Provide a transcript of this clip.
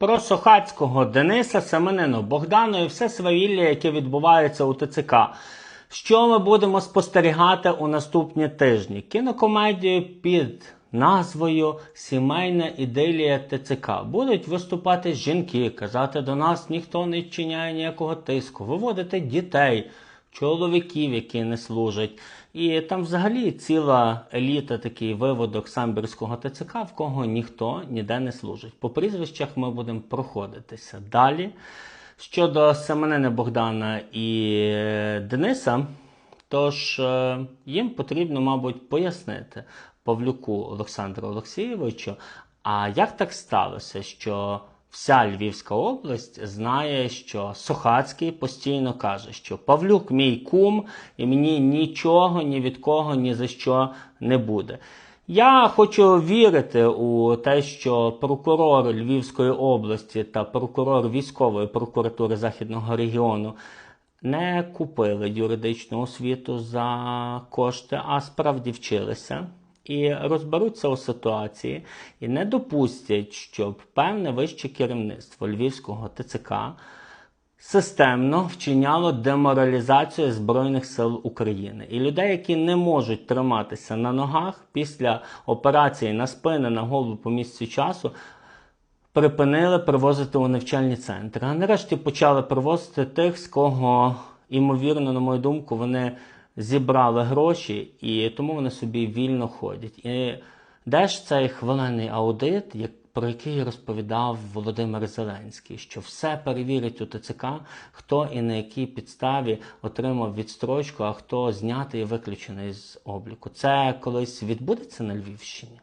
Про Сохацького Дениса Семенину Богдану і все свавілля, яке відбувається у ТЦК. Що ми будемо спостерігати у наступні тижні? Кінокомедію під назвою Сімейна ідилія ТЦК. Будуть виступати жінки, казати до нас ніхто не вчиняє ніякого тиску, виводити дітей, чоловіків, які не служать. І там взагалі ціла еліта, такий виводок самбірського ТЦК, в кого ніхто ніде не служить. По прізвищах ми будемо проходитися далі. Щодо Семенини Богдана і е, Дениса, тож е, їм потрібно, мабуть, пояснити Павлюку Олександру Олексійовичу, а як так сталося, що вся Львівська область знає, що Сохацький постійно каже, що Павлюк мій кум, і мені нічого ні від кого ні за що не буде. Я хочу вірити у те, що прокурор Львівської області та прокурор військової прокуратури Західного регіону не купили юридичну освіту за кошти, а справді вчилися і розберуться у ситуації і не допустять, щоб певне вище керівництво Львівського ТЦК системно вчиняло деморалізацію Збройних сил України і людей, які не можуть триматися на ногах після операції на спини на голову по місцю часу. Припинили привозити у навчальні центри, а нарешті почали привозити тих, з кого, ймовірно, на мою думку, вони зібрали гроші і тому вони собі вільно ходять. І де ж цей хвалений аудит, як про який розповідав Володимир Зеленський, що все перевірить у ТЦК, хто і на якій підставі отримав відстрочку, а хто знятий і виключений з обліку. Це колись відбудеться на Львівщині?